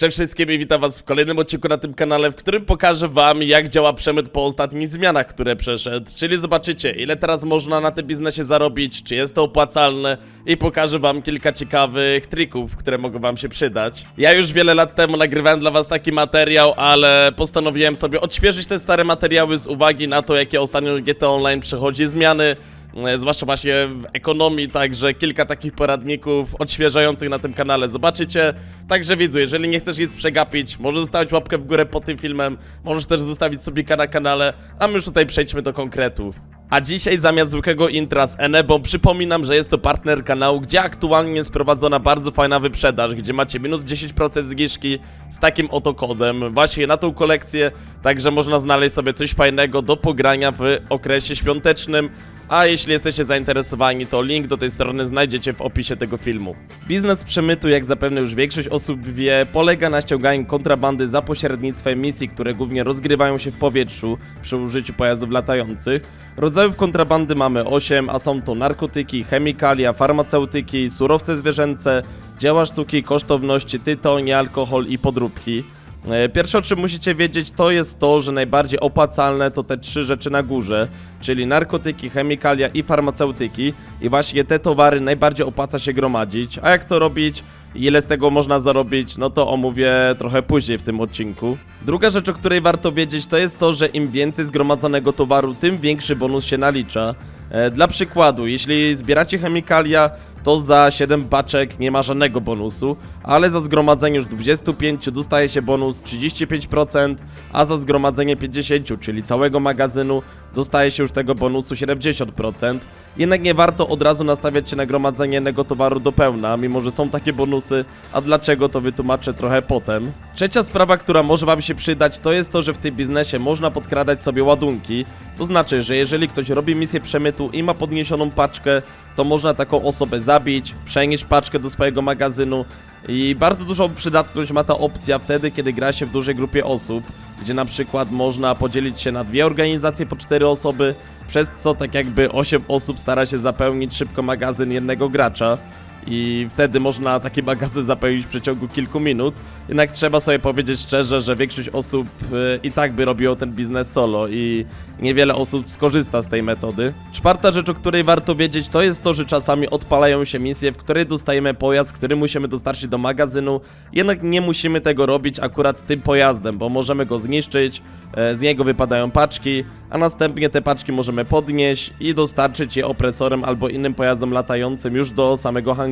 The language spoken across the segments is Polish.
Cześć wszystkim i witam was w kolejnym odcinku na tym kanale, w którym pokażę wam jak działa przemyt po ostatnich zmianach, które przeszedł. Czyli zobaczycie ile teraz można na tym biznesie zarobić, czy jest to opłacalne i pokażę wam kilka ciekawych trików, które mogą wam się przydać. Ja już wiele lat temu nagrywałem dla was taki materiał, ale postanowiłem sobie odświeżyć te stare materiały z uwagi na to jakie ostatnio GT Online przechodzi zmiany. E, Zwłaszcza właśnie w ekonomii, także kilka takich poradników odświeżających na tym kanale zobaczycie. Także widzu, jeżeli nie chcesz nic przegapić, możesz zostawić łapkę w górę pod tym filmem, możesz też zostawić subika na kanale, a my już tutaj przejdźmy do konkretów. A dzisiaj zamiast zwykłego intra z Enebą przypominam, że jest to partner kanału, gdzie aktualnie jest prowadzona bardzo fajna wyprzedaż, gdzie macie minus 10% zniżki z takim oto kodem właśnie na tą kolekcję, także można znaleźć sobie coś fajnego do pogrania w okresie świątecznym, a jeśli jesteście zainteresowani, to link do tej strony znajdziecie w opisie tego filmu. Biznes przemytu, jak zapewne już większość osób wie, polega na ściąganiu kontrabandy za pośrednictwem misji, które głównie rozgrywają się w powietrzu przy użyciu pojazdów latających. Rodzajów kontrabandy mamy 8, a są to narkotyki, chemikalia, farmaceutyki, surowce zwierzęce, dzieła sztuki, kosztowności, tytoń, alkohol i podróbki. E, Pierwsze o czym musicie wiedzieć to jest to, że najbardziej opłacalne to te trzy rzeczy na górze, czyli narkotyki, chemikalia i farmaceutyki i właśnie te towary najbardziej opłaca się gromadzić, a jak to robić, ile z tego można zarobić, no to omówię trochę później w tym odcinku. Druga rzecz, o której warto wiedzieć to jest to, że im więcej zgromadzonego towaru, tym większy bonus się nalicza. E, Dla przykładu, jeśli zbieracie chemikalia, to za 7 paczek nie ma żadnego bonusu, ale za zgromadzenie już 25 dostaje się bonus 35%, a za zgromadzenie 50, czyli całego magazynu, dostaje się już tego bonusu 70%. Jednak nie warto od razu nastawiać się na gromadzenie jednego towaru do pełna, mimo że są takie bonusy, a dlaczego to wytłumaczę trochę potem. Trzecia sprawa, która może wam się przydać, to jest to, że w tym biznesie można podkradać sobie ładunki. To znaczy, że jeżeli ktoś robi misję przemytu i ma podniesioną paczkę, to można taką osobę zabić, przenieść paczkę do swojego magazynu i bardzo dużą przydatność ma ta opcja wtedy, kiedy gra się w dużej grupie osób, gdzie na przykład można podzielić się na dwie organizacje po cztery osoby, przez co tak jakby 8 osób stara się zapełnić szybko magazyn jednego gracza i wtedy można taki magazyn zapełnić w przeciągu kilku minut. Jednak trzeba sobie powiedzieć szczerze, że większość osób y, i tak by robiło ten biznes solo i niewiele osób skorzysta z tej metody. Czwarta rzecz, o której warto wiedzieć, to jest to, że czasami odpalają się misje, w której dostajemy pojazd, który musimy dostarczyć do magazynu, jednak nie musimy tego robić akurat tym pojazdem, bo możemy go zniszczyć, e, z niego wypadają paczki, a następnie te paczki możemy podnieść i dostarczyć je opresorem albo innym pojazdom latającym już do samego hangaru.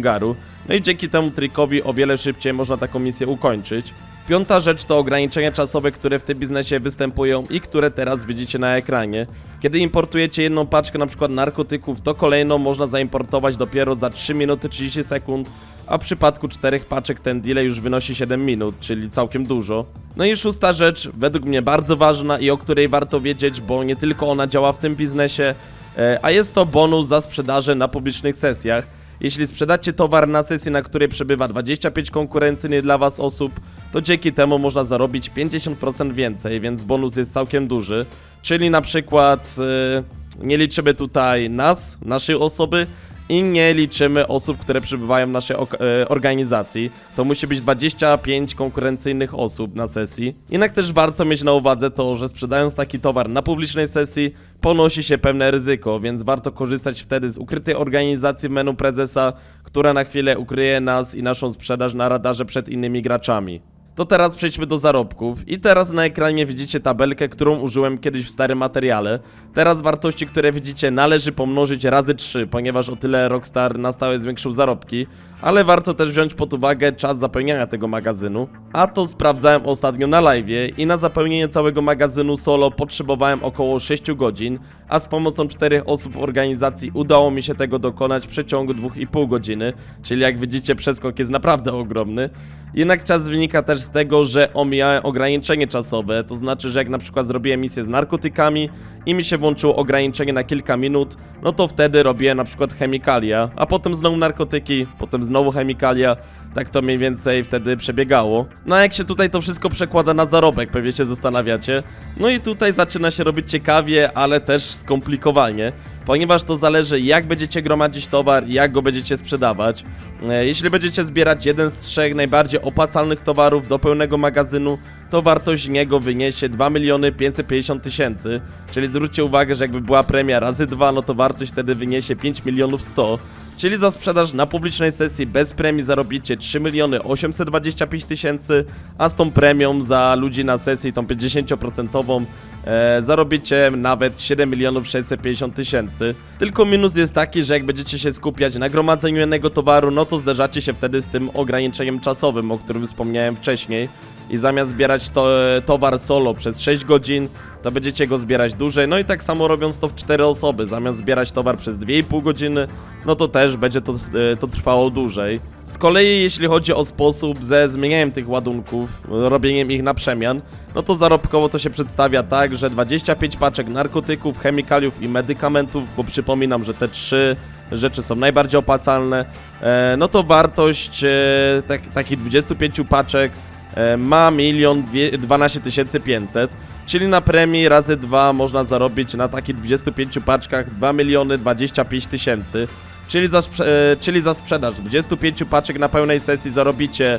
No i dzięki temu trikowi o wiele szybciej można taką misję ukończyć. Piąta rzecz to ograniczenia czasowe, które w tym biznesie występują i które teraz widzicie na ekranie. Kiedy importujecie jedną paczkę np. narkotyków, to kolejną można zaimportować dopiero za 3 minuty 30 sekund, a w przypadku czterech paczek ten delay już wynosi 7 minut, czyli całkiem dużo. No i szósta rzecz, według mnie bardzo ważna i o której warto wiedzieć, bo nie tylko ona działa w tym biznesie, e, a jest to bonus za sprzedaże na publicznych sesjach. Jeśli sprzedacie towar na sesji, na której przebywa 25 konkurencyjnych dla Was osób, to dzięki temu można zarobić 50% więcej, więc bonus jest całkiem duży. Czyli na przykład yy, nie liczymy tutaj nas, naszej osoby i nie liczymy osób, które przybywają w naszej e, organizacji. To musi być 25 konkurencyjnych osób na sesji. Jednak też warto mieć na uwadze to, że sprzedając taki towar na publicznej sesji, ponosi się pewne ryzyko, więc warto korzystać wtedy z ukrytej organizacji menu prezesa, która na chwilę ukryje nas i naszą sprzedaż na radarze przed innymi graczami. To teraz przejdźmy do zarobków. I teraz na ekranie widzicie tabelkę, którą użyłem kiedyś w starym materiale. Teraz wartości, które widzicie należy pomnożyć razy 3, ponieważ o tyle Rockstar na stałe zwiększył zarobki. Ale warto też wziąć pod uwagę czas zapełniania tego magazynu. A to sprawdzałem ostatnio na live i na zapełnienie całego magazynu solo potrzebowałem około 6 godzin, a z pomocą 4 osób organizacji udało mi się tego dokonać w przeciągu 2,5 godziny, czyli jak widzicie przeskok jest naprawdę ogromny. Jednak czas wynika też z tego, że omijałem ograniczenie czasowe, to znaczy, że jak na przykład zrobiłem misję z narkotykami i mi się włączyło ograniczenie na kilka minut, no to wtedy robiłem na przykład chemikalia, a potem znowu narkotyki, potem znowu chemikalia, tak to mniej więcej wtedy przebiegało. No a jak się tutaj to wszystko przekłada na zarobek, pewnie się zastanawiacie. No i tutaj zaczyna się robić ciekawie, ale też skomplikowanie. ponieważ to zależy jak będziecie gromadzić towar jak go będziecie sprzedawać. E, Jeśli będziecie zbierać jeden z trzech najbardziej opłacalnych towarów do pełnego magazynu, to wartość niego wyniesie 2 miliony 550 tysięcy, czyli zwróćcie uwagę, że jakby była premia razy 2, no to wartość wtedy wyniesie 5 milionów 100, czyli za sprzedaż na publicznej sesji bez premii zarobicie 3 miliony 825 tysięcy, a z tą premią za ludzi na sesji, tą 50% e, zarobicie nawet 7 milionów 650 tysięcy. Tylko minus jest taki, że jak będziecie się skupiać na gromadzeniu jednego towaru, no to zderzacie się wtedy z tym ograniczeniem czasowym, o którym wspomniałem wcześniej. I zamiast zbierać to, e, towar solo przez 6 godzin, to będziecie go zbierać dłużej. No i tak samo robiąc to w 4 osoby, zamiast zbierać towar przez 2,5 godziny, no to też będzie to, e, to trwało dłużej. Z kolei jeśli chodzi o sposób ze zmienianiem tych ładunków, robieniem ich na przemian, no to zarobkowo to się przedstawia tak, że 25 paczek narkotyków, chemikaliów i medykamentów, bo przypominam, że te trzy rzeczy są najbardziej opłacalne, e, no to wartość e, tak, takich 25 paczek ma milion dwie- 12 500, czyli na premii razy 2 można zarobić na takich 25 paczkach 2 miliony 25 tysięcy. Czyli za, e, czyli za sprzedaż 25 paczek na pełnej sesji zarobicie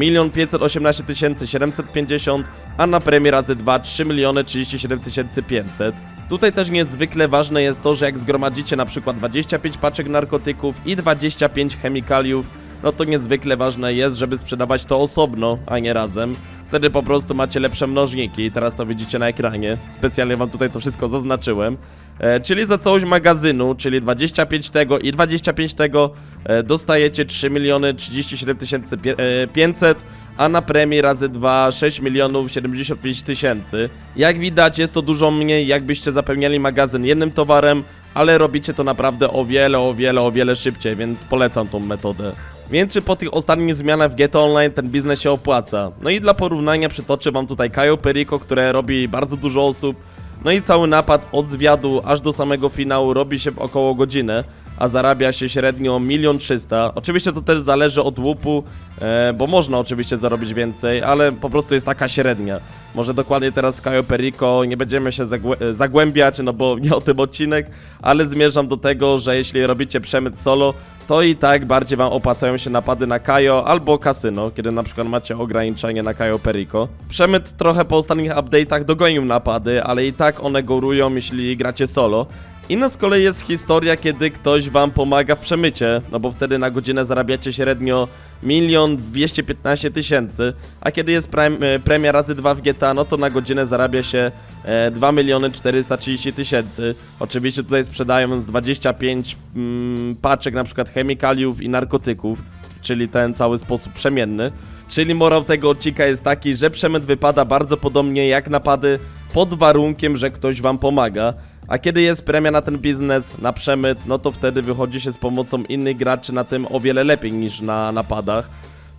1 518 750, a na premii razy 2 3 miliony 37 500. Tutaj też niezwykle ważne jest to, że jak zgromadzicie na przykład 25 paczek narkotyków i 25 chemikaliów, no to niezwykle ważne jest, żeby sprzedawać to osobno, a nie razem. Wtedy po prostu macie lepsze mnożniki, teraz to widzicie na ekranie. Specjalnie wam tutaj to wszystko zaznaczyłem. E, czyli za całość magazynu, czyli 25 tego i 25 tego e, dostajecie 3 miliony 37 tysięcy pie- e, 500, a na premii razy 2 6 milionów 75 tysięcy. Jak widać jest to dużo mniej, jakbyście zapełniali magazyn jednym towarem, ale robicie to naprawdę o wiele, o wiele, o wiele szybciej, więc polecam tą metodę. Więc czy po tych ostatnich zmianach w GTA Online ten biznes się opłaca? No i dla porównania przytoczę wam tutaj Cayo Perico, które robi bardzo dużo osób. No i cały napad od zwiadu aż do samego finału robi się w około godzinę, a zarabia się średnio 1 300 Oczywiście to też zależy od łupu, e, bo można oczywiście zarobić więcej, ale po prostu jest taka średnia. Może dokładnie teraz z Perico nie będziemy się zagłę- zagłębiać, no bo nie o tym odcinek, ale zmierzam do tego, że jeśli robicie przemyt solo, to i tak bardziej wam opłacają się napady na Kajo albo kasyno, kiedy na przykład macie ograniczenie na Kajo Perico. Przemyt trochę po ostatnich update'ach dogonił napady, ale i tak one górują, jeśli gracie solo. Inna z kolei jest historia, kiedy ktoś wam pomaga w przemycie, no bo wtedy na godzinę zarabiacie średnio milion 215 tysięcy, a kiedy jest e, premia razy 2 w GTA, no to na godzinę zarabia się e, 2 miliony 430 tysięcy. Oczywiście tutaj sprzedając 25 mm, paczek na przykład chemikaliów i narkotyków, czyli ten cały sposób przemienny. Czyli morał tego odcinka jest taki, że przemyt wypada bardzo podobnie jak napady, pod warunkiem, że ktoś wam pomaga. A kiedy jest premia na ten biznes, na przemyt, no to wtedy wychodzi się z pomocą innych graczy na tym o wiele lepiej niż na napadach.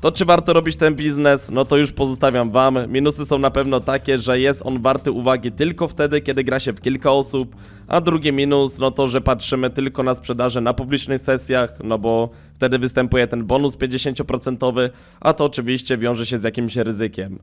To czy warto robić ten biznes? No to już pozostawiam wam. Minusy są na pewno takie, że jest on warty uwagi tylko wtedy, kiedy gra się w kilka osób, a drugi minus, no to, że patrzymy tylko na sprzedaże na publicznych sesjach, no bo wtedy występuje ten bonus 50%, a to oczywiście wiąże się z jakimś ryzykiem.